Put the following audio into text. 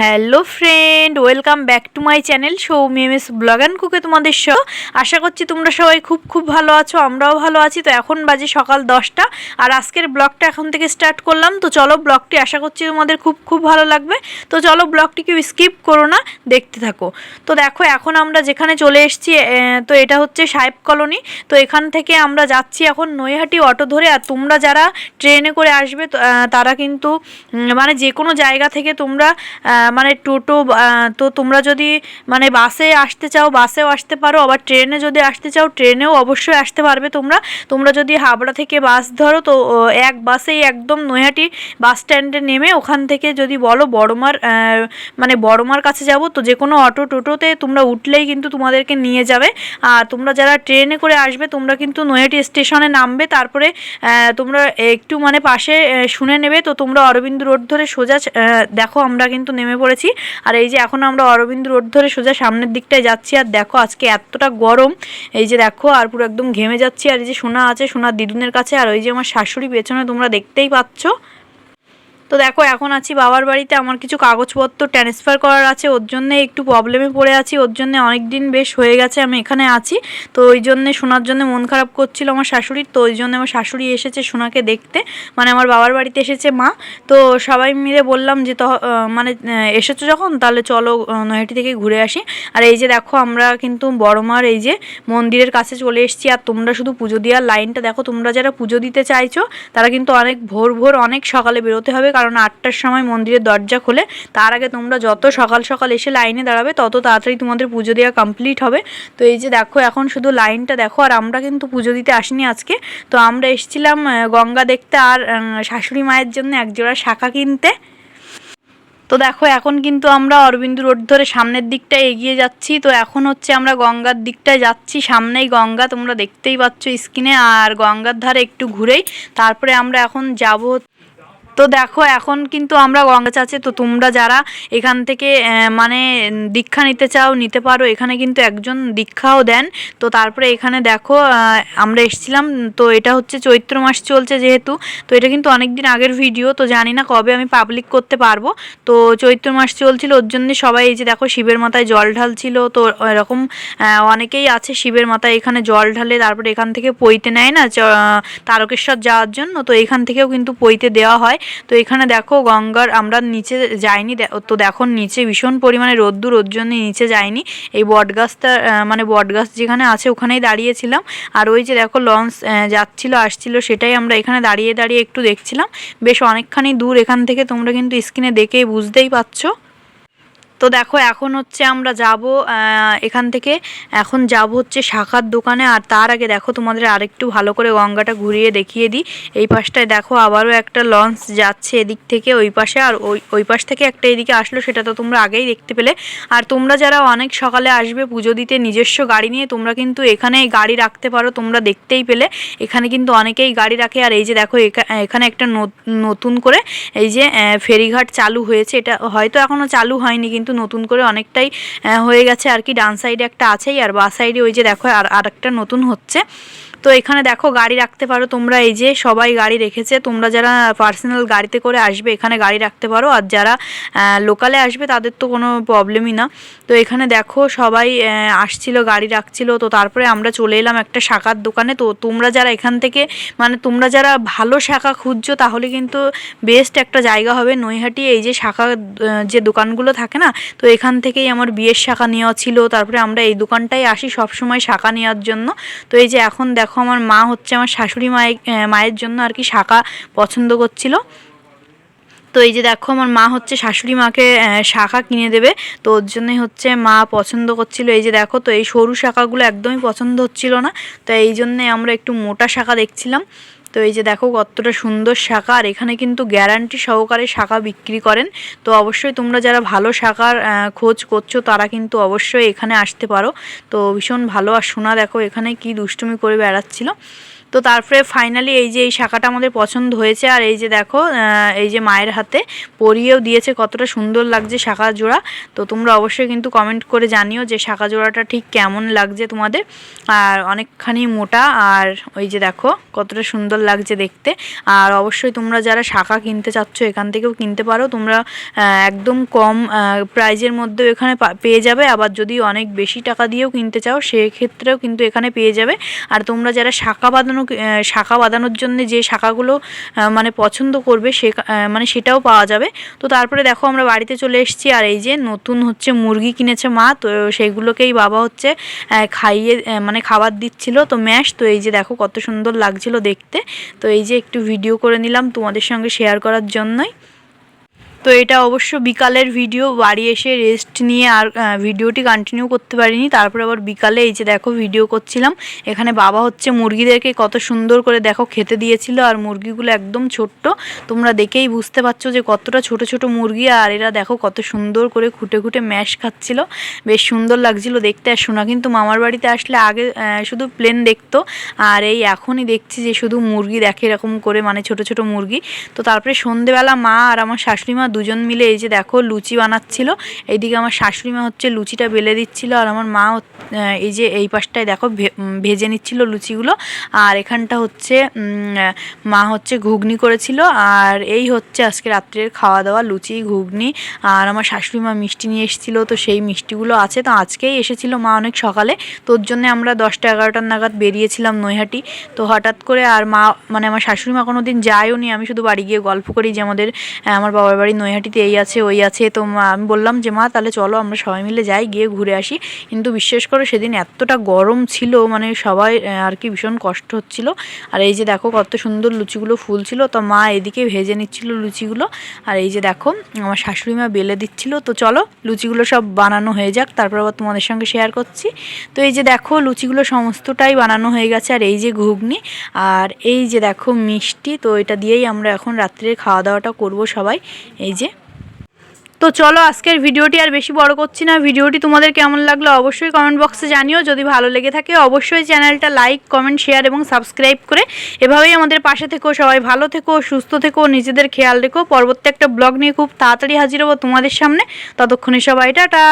Hello friend, welcome back to my channel Soumi M S vlog and কুকে তোমাদের সহ আশা করছি তোমরা সবাই খুব খুব ভালো আছো, আমরাও ভালো আছি। তো এখন বাজে সকাল দশটা আর আজকের ব্লগটা এখন থেকে স্টার্ট করলাম। তো চলো ব্লগটি আশা করছি তোমাদের খুব খুব ভালো লাগবে। তো চলো ব্লগটি কেউ স্কিপ করো না, দেখতে থাকো। তো দেখো, এখন আমরা যেখানে চলে এসেছি তো এটা হচ্ছে সাহেব কলোনি। তো এখান থেকে আমরা যাচ্ছি এখন নৈহাটি অটো ধরে। আর তোমরা যারা ট্রেনে করে আসবে তারা কিন্তু মানে যে কোনো জায়গা থেকে তোমরা মানে টোটো তো তোমরা যদি মানে বাসে আসতে চাও, বাসেও আসতে পারো। আবার ট্রেনে যদি আসতে চাও, ট্রেনেও অবশ্যই আসতে পারবে তোমরা। তোমরা যদি হাবড়া থেকে বাস ধরো, তো এক বাসেই একদম নৈহাটি বাস স্ট্যান্ডে নেমে ওখান থেকে যদি বলো বড়মার মানে বড়মার কাছে যাব, তো যে কোনো অটো টোটোতে তোমরা উঠলেই কিন্তু তোমাদেরকে নিয়ে যাবে। আর তোমরা যারা ট্রেনে করে আসবে, তোমরা কিন্তু নৈহাটি স্টেশনে নামবে। তারপরে তোমরা একটু মানে পাশে শুনে নেবে। তো তোমরা অরবিন্দ রোড ধরে সোজা দেখো আমরা কিন্তু নেমে পড়েছি। আর এই যে এখন আমরা অরবিন্দ রোড ধরে সোজা সামনের দিকটায় যাচ্ছি, আর দেখো আজকে এতটা গরম। এই যে দেখো, আর পুরো একদম ঘেমে যাচ্ছি। আর এই যে সোনা আছে সোনার দিদুনের কাছে। আর ওই যে আমার শাশুড়ি পেছনে তোমরা দেখতেই পাচ্ছ। তো দেখো, এখন আছি বাবার বাড়িতে। আমার কিছু কাগজপত্র ট্রান্সফার করার আছে। ওর জন্য একটু প্রবলেমে পড়ে আছি। ওর জন্য অনেক দিন বেশ হয়ে গেছে, আমি এখানে আছি। তো ওই জন্যে শোনার জন্য মন খারাপ করছিল আমার শাশুড়ির তো ওই জন্য আমার শাশুড়ি এসেছে সোনাকে দেখতে। মানে আমার বাবার বাড়িতে এসেছে মা। তো সবাই মিলে বললাম যে মানে এসেছ যখন? তাহলে চলো নৈহাটি থেকে ঘুরে আসি। আর এই যে দেখো, আমরা কিন্তু বড়মার এই যে মন্দিরের কাছে চলে এসেছি। আর তোমরা শুধু পুজো দেওয়ার লাইনটা দেখো। তোমরা যারা পুজো দিতে চাইছো, তারা কিন্তু অনেক ভোর ভোর অনেক সকালে বেরোতে হবে। কারণ আটটার সময় মন্দিরের দরজা খোলে। তার আগে তোমরা যত সকাল সকাল এসে লাইনে দাঁড়াবে, তত তাড়াতাড়ি তোমাদের পুজো দেওয়া কমপ্লিট হবে। তো এই যে দেখো, এখন শুধু লাইনটা দেখো, আর আমরা কিন্তু পুজো দিতে আসিনি আজকে। তো আমরা এসেছিলাম গঙ্গা দেখতে আর শাশুড়ি মায়ের জন্য একজোড়া শাখা কিনতে। তো দেখো, এখন কিন্তু আমরা অরবিন্দ রোড ধরে সামনের দিকটায় এগিয়ে যাচ্ছি। তো এখন হচ্ছে আমরা গঙ্গার দিকটায় যাচ্ছি। সামনেই গঙ্গা, তোমরা দেখতেই পাচ্ছ স্ক্রিনে। আর গঙ্গার ধারে একটু ঘুরেই তারপরে আমরা এখন যাব তো দেখো, এখন কিন্তু আমরা গঙ্গা চাচে, তো তোমরা যারা এখান থেকে মানে দীক্ষা নিতে চাও, নিতে পারো, এখানে কিন্তু একজন দীক্ষাও দেন। তো তারপরে এখানে দেখো আমরা এসেছিলাম, তো এটা হচ্ছে চৈত্র মাস চলছে যেহেতু, তো এটা কিন্তু অনেক দিন আগের ভিডিও, তো জানি না কবে আমি পাবলিক করতে পারব। তো চৈত্র মাস চলছিল, ওর জন্য সবাই এই যে দেখো, শিবের মাথায় জল ঢালছিল, তো এরকম অনেকেই আছে শিবের মাথায় এখানে জল ঢালে তারপরে এখান থেকে পইতে নেয় না তারকেশ্বর যাওয়ার জন্য, তো এখান থেকেও কিন্তু পইতে দেওয়া হয়। তো এখানে দেখো গঙ্গার, আমরা নিচে যাইনি তো দেখো নিচে ভীষণ পরিমাণে রোদ্দুর, ওর জন্য নিচে যাইনি। এই বটগাছটা মানে বটগাছ যেখানে আছে ওখানেই দাঁড়িয়েছিলাম। আর ওই যে দেখো লঞ্চ যাচ্ছিল, আসছিল, সেটাই আমরা এখানে দাঁড়িয়ে দাঁড়িয়ে একটু দেখছিলাম। বেশ অনেকখানি দূর এখান থেকে তোমরা কিন্তু স্ক্রিনে দেখেই বুঝতেই পারছ। তো দেখো, এখন হচ্ছে আমরা যাব এখান থেকে। এখন যাব হচ্ছে শাখার দোকানে, আর তার আগে দেখো তোমাদের আরেকটু ভালো করে গঙ্গাটা ঘুরিয়ে দেখিয়ে দিই। এই পাশটায় দেখো আবারও একটা লঞ্চ যাচ্ছে এদিক থেকে ওই পাশে, আর ওই ওই পাশ থেকে একটা এদিকে আসলো, সেটা তো তোমরা আগেই দেখতে পেলে। আর তোমরা যারা অনেক সকালে আসবে পুজো দিতে নিজস্ব গাড়ি নিয়ে, তোমরা কিন্তু এখানে গাড়ি রাখতে পারো, তোমরা দেখতেই পেলে। এখানে কিন্তু অনেকেই গাড়ি রাখে, আর এই যে দেখো, এখা- এখানে একটা নত- নতুন করে এই যে ফেরিঘাট চালু হয়েছে। এটা হয়তো এখনও চালু হয়নি, কিন্তু নতুন করে অনেকটাই হয়ে গেছে আর কি। ডান সাইডে একটা আছেই, আর বা সাইডে ওই যে দেখো, আর আর একটা নতুন হচ্ছে। তো এখানে দেখো গাড়ি রাখতে পারো তোমরা, এই যে সবাই গাড়ি রেখেছে। তোমরা যারা পার্সোনাল গাড়িতে করে আসবে, এখানে গাড়ি রাখতে পারো। আর যারা লোকালে আসবে, তাদের তো কোনো প্রবলেমই না। তো এখানে দেখো সবাই আসছিল, গাড়ি রাখছিল। তো তারপরে আমরা চলে এলাম একটা শাখার দোকানে। তো তোমরা যারা এখান থেকে মানে তোমরা যারা ভালো শাখা খুঁজছো, তাহলে কিন্তু বেস্ট একটা জায়গা হবে নৈহাটি। এই যে শাখা যে দোকানগুলো থাকে না, তো এখান থেকেই আমার বিয়ের শাখা নেওয়া ছিল। তারপরে আমরা এই দোকানটাই আসি সব সময় শাখা নেওয়ার জন্য। তো এই যে এখন দেখো আমার মা হচ্ছে আমার শাশুড়ি মায়ের মায়ের জন্য আর কি শাঁখা পছন্দ করছিল। তো এই যে দেখো আমার মা হচ্ছে শাশুড়ি মাকে শাখা কিনে দেবে। তো ওর জন্যই হচ্ছে মা পছন্দ করছিল। এই যে দেখো তো এই সরু শাখাগুলো একদমই পছন্দ হচ্ছিল না। তো এই জন্যে আমরা একটু মোটা শাখা দেখছিলাম। তো এই যে দেখো কতটা সুন্দর শাখা, আর এখানে কিন্তু গ্যারান্টি সহকারে শাখা বিক্রি করেন। তো অবশ্যই তোমরা যারা ভালো শাখার খোঁজ করছ, তারা কিন্তু অবশ্যই এখানে আসতে পারো। তো ভীষণ ভালো। আর সোনা দেখো এখানে কি দুষ্টুমি করে বেড়াচ্ছিল। তো তারপরে ফাইনালি এই যে এই শাখাটা আমাদের পছন্দ হয়েছে, আর এই যে দেখো এই যে মায়ের হাতে পরিয়েও দিয়েছে, কতটা সুন্দর লাগছে শাখা জোড়া। তো তোমরা অবশ্যই কিন্তু কমেন্ট করে জানিও যে শাখা জোড়াটা ঠিক কেমন লাগছে তোমাদের। আর অনেকখানি মোটা, আর ওই যে দেখো, কতটা সুন্দর লাগছে দেখতে। আর অবশ্যই তোমরা যারা শাখা কিনতে চাচ্ছ, এখান থেকেও কিনতে পারো। তোমরা একদম কম প্রাইজের মধ্যেও এখানে পেয়ে যাবে। আবার যদি অনেক বেশি টাকা দিয়েও কিনতে চাও, সেক্ষেত্রেও কিন্তু এখানে পেয়ে যাবে। আর তোমরা যারা শাখা বাঁধানো আহ, শাখা বাঁধানোর জন্য যে শাখাগুলো মানে পছন্দ করবে সে মানে সেটাও পাওয়া যাবে। তো তারপরে দেখো আমরা বাড়িতে চলে এসেছি আর এই যে নতুন হচ্ছে মুরগি কিনেছে মা তো সেইগুলোকেই বাবা হচ্ছে খাইয়ে মানে খাবার দিচ্ছিল। তো ম্যাশ তো এই যে দেখো কত সুন্দর লাগছিল দেখতে। তো এই যে একটু ভিডিও করে নিলাম তোমাদের সঙ্গে শেয়ার করার জন্যই। তো এটা অবশ্য বিকালের ভিডিও বাড়ি এসে রেস্ট নিয়ে আর ভিডিওটি কন্টিনিউ করতে পারিনি। তারপর আবার বিকালে এই যে দেখো ভিডিও করছিলাম, এখানে বাবা হচ্ছে মুরগিদেরকে কত সুন্দর করে দেখো খেতে দিয়েছিল আর মুরগিগুলো একদম ছোট্ট। তোমরা দেখেই বুঝতে পারছ যে কতটা ছোট ছোট মুরগি আর এরা দেখো কত সুন্দর করে খুঁটে খুঁটে ম্যাশ খাচ্ছিল। বেশ সুন্দর লাগছিল দেখতে। আর শোনা কিন্তু মামার বাড়িতে আসলে আগে শুধু প্লেন দেখতো। আর এই এখনই দেখছি যে শুধু মুরগি দেখে এরকম করে মানে ছোট ছোট মুরগি। তো তারপরে সন্ধেবেলা মা আর আমার শাশুড়ি মা দুজন মিলে এই যে দেখো লুচি বানাচ্ছিল। এইদিকে আমার শাশুড়ি মা হচ্ছে লুচিটা বেলে দিচ্ছিল আর আমার মা এই যে এই পাশটায় দেখো ভেজে নিচ্ছিল লুচিগুলো। আর এখানটা হচ্ছে মা হচ্ছে ঘুগনি করেছিল। আর এই হচ্ছে আজকে রাত্রের খাওয়া দাওয়া লুচি, ঘুগনি। আর আমার শাশুড়ি মা মিষ্টি নিয়ে এসেছিল, তো সেই মিষ্টিগুলো আছে। তো আজকেই এসেছিল মা অনেক সকালে। তোর জন্য আমরা দশটা এগারোটার নাগাদ বেরিয়েছিলাম নৈহাটি। তো হঠাৎ করে আর মা মানে আমার শাশুড়ি মা কোনো দিন যায়ও নি আমি শুধু বাড়ি গিয়ে গল্প করি যে আমাদের আমার বাবার বাড়ি নৈহাটিতে এই আছে, ওই আছে। তো আমি বললাম যে, মা, তাহলে চলো আমরা সবাই মিলে যাই, গিয়ে ঘুরে আসি। কিন্তু বিশ্বাস করো, সেদিন এতটা গরম ছিল মানে সবাই আর কি ভীষণ কষ্ট হচ্ছিল। আর এই যে দেখো, কত সুন্দর লুচিগুলো ফুল ছিল তো মা এদিকে ভেজে নিচ্ছিল লুচিগুলো। আর এই যে দেখো, আমার শাশুড়ি মা বেলে দিচ্ছিল। তো চলো, লুচিগুলো সব বানানো হয়ে যাক। তারপর আবার তোমাদের সঙ্গে শেয়ার করছি। তো এই যে দেখো, লুচিগুলো সমস্তটাই বানানো হয়ে গেছে। আর এই যে ঘুগনি, আর এই যে দেখো মিষ্টি, তো এটা দিয়েই আমরা এখন রাত্রে খাওয়া দাওয়াটা করব সবাই। এই যে। তো চলো আজকের ভিডিওটি আর বেশি বড় করছি না। ভিডিওটি তোমাদের কেমন লাগল অবশ্যই কমেন্ট বক্সে জানিও। যদি ভালো লেগে থাকে অবশ্যই চ্যানেলটা লাইক কমেন্ট শেয়ার এবং সাবস্ক্রাইব করে এভাবেই আমাদের পাশে থেকো, সবাই ভালো থেকো, সুস্থ থেকো, নিজেদের খেয়াল রেখো। পরবর্তী একটা ব্লগ নিয়ে খুব তাড়াতাড়ি হাজির হব তোমাদের সামনে। ততক্ষণে সবাই টাটা।